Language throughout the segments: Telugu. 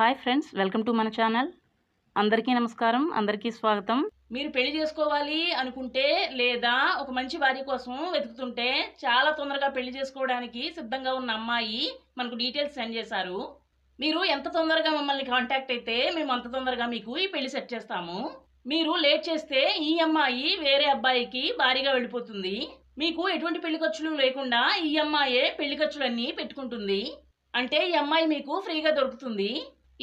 హాయ్ ఫ్రెండ్స్ వెల్కమ్ టు మన ఛానల్. అందరికీ నమస్కారం అందరికీ స్వాగతం. మీరు పెళ్ళి చేసుకోవాలి అనుకుంటే లేదా ఒక మంచి భార్య కోసం వెతుకుతుంటే చాలా తొందరగా పెళ్ళి చేసుకోవడానికి సిద్ధంగా ఉన్న అమ్మాయి మనకు డీటెయిల్స్ సెండ్ చేశారు. మీరు ఎంత తొందరగా మమ్మల్ని కాంటాక్ట్ అయితే మేము అంత తొందరగా మీకు ఈ పెళ్ళి సెట్ చేస్తాము. మీరు లేట్ చేస్తే ఈ అమ్మాయి వేరే అబ్బాయికి భారీగా వెళ్ళిపోతుంది. మీకు ఎటువంటి పెళ్ళి ఖర్చులు లేకుండా ఈ అమ్మాయే పెళ్ళి ఖర్చులన్నీ పెట్టుకుంటుంది. అంటే ఈ అమ్మాయి మీకు ఫ్రీగా దొరుకుతుంది.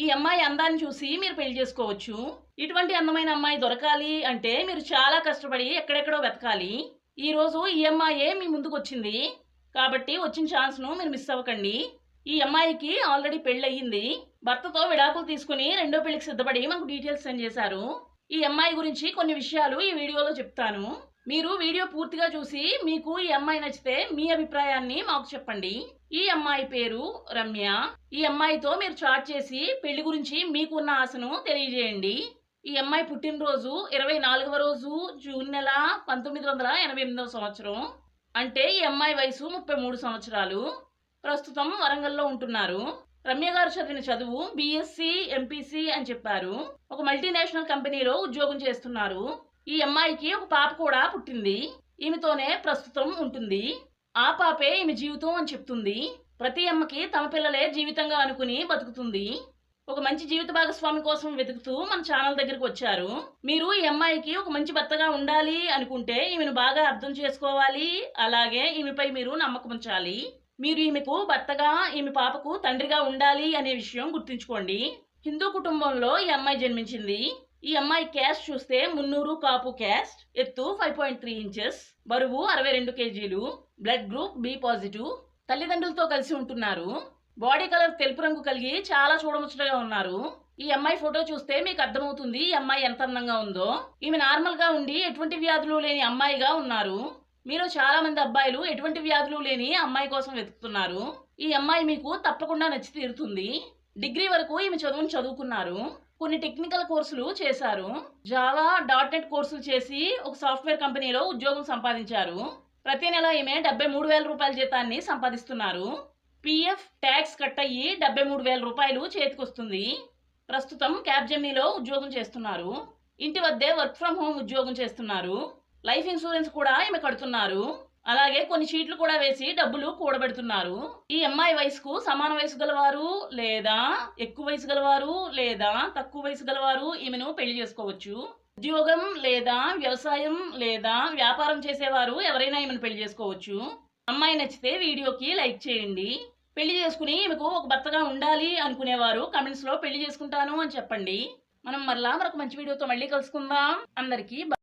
ఈ అమ్మాయి అందాన్ని చూసి మీరు పెళ్ళి చేసుకోవచ్చు. ఇటువంటి అందమైన అమ్మాయి దొరకాలి అంటే మీరు చాలా కష్టపడి ఎక్కడెక్కడో వెతకాలి. ఈ రోజు ఈ అమ్మాయే మీ ముందుకు వచ్చింది. కాబట్టి వచ్చిన ఛాన్స్ను మీరు మిస్ అవ్వకండి. ఈ అమ్మాయికి ఆల్రెడీ పెళ్ళయింది. భర్తతో విడాకులు తీసుకుని రెండో పెళ్ళికి సిద్ధపడి మనకు డీటెయిల్స్ సెండ్ చేశారు. ఈ అమ్మాయి గురించి కొన్ని విషయాలు ఈ వీడియోలో చెప్తాను. మీరు వీడియో పూర్తిగా చూసి మీకు ఈ అమ్మాయి నచ్చితే మీ అభిప్రాయాన్ని మాకు చెప్పండి. ఈ అమ్మాయి పేరు రమ్య. ఈ అమ్మాయితో మీరు చాట్ చేసి పెళ్ళి గురించి మీకున్న ఆశను తెలియజేయండి. ఈ అమ్మాయి పుట్టినరోజు ఇరవై నాలుగవ రోజు జూన్ నెల పంతొమ్మిది వందల ఎనభై ఎనిమిదవ సంవత్సరం. అంటే ఈ అమ్మాయి వయసు ముప్పై మూడు సంవత్సరాలు. ప్రస్తుతం వరంగల్లో ఉంటున్నారు. రమ్య గారు చదివిన చదువు బీఎస్సీ ఎంపీసీ అని చెప్పారు. ఒక మల్టీనేషనల్ కంపెనీలో ఉద్యోగం చేస్తున్నారు. ఈ అమ్మాయికి ఒక పాప కూడా పుట్టింది. ఈమెతోనే ప్రస్తుతం ఉంటుంది. ఆ పాపే ఈమె జీవితం అని చెప్తుంది. ప్రతి అమ్మకి తమ పిల్లలే జీవితంగా అనుకుని బతుకుతుంది. ఒక మంచి జీవిత భాగస్వామి కోసం వెతుకుతూ మన ఛానల్ దగ్గరికి వచ్చారు. మీరు ఈ అమ్మాయికి ఒక మంచి భర్తగా ఉండాలి అనుకుంటే ఈమెను బాగా అర్థం చేసుకోవాలి. అలాగే ఈమెపై మీరు నమ్మకం ఉంచాలి. మీరు ఈమెకు భర్తగా ఈమె పాపకు తండ్రిగా ఉండాలి అనే విషయం గుర్తుంచుకోండి. హిందూ కుటుంబంలో ఈ అమ్మాయి జన్మించింది. ఈ అమ్మాయి క్యాస్ట్ చూస్తే మున్నూరు కాపు క్యాస్ట్ ఎత్తు ఫైవ్ పాయింట్ త్రీ ఇంచెస్ బరువు అరవై రెండు కేజీలు బ్లడ్ గ్రూప్ బి పాజిటివ్ తల్లిదండ్రులతో కలిసి ఉంటున్నారు. బాడీ కలర్ తెలుపు రంగు కలిగి చాలా చూడముచ్చటగా ఉన్నారు. ఈ అమ్మాయి ఫోటో చూస్తే మీకు అర్థమవుతుంది ఈ అమ్మాయి ఎంత అందంగా ఉందో. ఈమె నార్మల్గా ఉండి ఎటువంటి వ్యాధులు లేని అమ్మాయిగా ఉన్నారు. మీరు చాలా మంది అబ్బాయిలు ఎటువంటి వ్యాధులు లేని అమ్మాయి కోసం వెతుకుతున్నారు. ఈ అమ్మాయి మీకు తప్పకుండా నచ్చి తీరుతుంది. డిగ్రీ వరకు ఈమె చదువును చదువుకున్నారు. కొన్ని టెక్నికల్ కోర్సులు చేశారు. జావా డాట్ నెట్ కోర్సులు చేసి ఒక సాఫ్ట్వేర్ కంపెనీలో ఉద్యోగం సంపాదించారు. ప్రతి నెల ఈమె డెబ్బై మూడు వేల రూపాయల జీతాన్ని సంపాదిస్తున్నారు. పిఎఫ్ ట్యాక్స్ కట్ అయ్యి డెబ్బై మూడు వేల రూపాయలు చేతికొస్తుంది. ప్రస్తుతం క్యాబ్ జెమ్నీలో ఉద్యోగం చేస్తున్నారు. ఇంటి వద్దే వర్క్ ఫ్రమ్ హోమ్ ఉద్యోగం చేస్తున్నారు. లైఫ్ ఇన్సూరెన్స్ కూడా ఈమె కడుతున్నారు. అలాగే కొన్ని షీట్లు కూడా వేసి డబ్బులు కూడబెడుతున్నారు. ఈ అమ్మాయి వయసుకు సమాన వయసు గలవారు లేదా ఎక్కువ వయసు గలవారు లేదా తక్కువ వయసు గలవారు ఈమెను పెళ్ళి చేసుకోవచ్చు. ఉద్యోగం లేదా వ్యవసాయం లేదా వ్యాపారం చేసేవారు ఎవరైనా ఈమెను పెళ్ళి చేసుకోవచ్చు. అమ్మాయి నచ్చితే వీడియోకి లైక్ చేయండి. పెళ్ళి చేసుకుని ఈమెకు ఒక భర్తగా ఉండాలి అనుకునేవారు కమెంట్స్లో పెళ్ళి చేసుకుంటాను అని చెప్పండి. మనం మరలా మరొక మంచి వీడియోతో మళ్ళీ కలుసుకుందాం. అందరికీ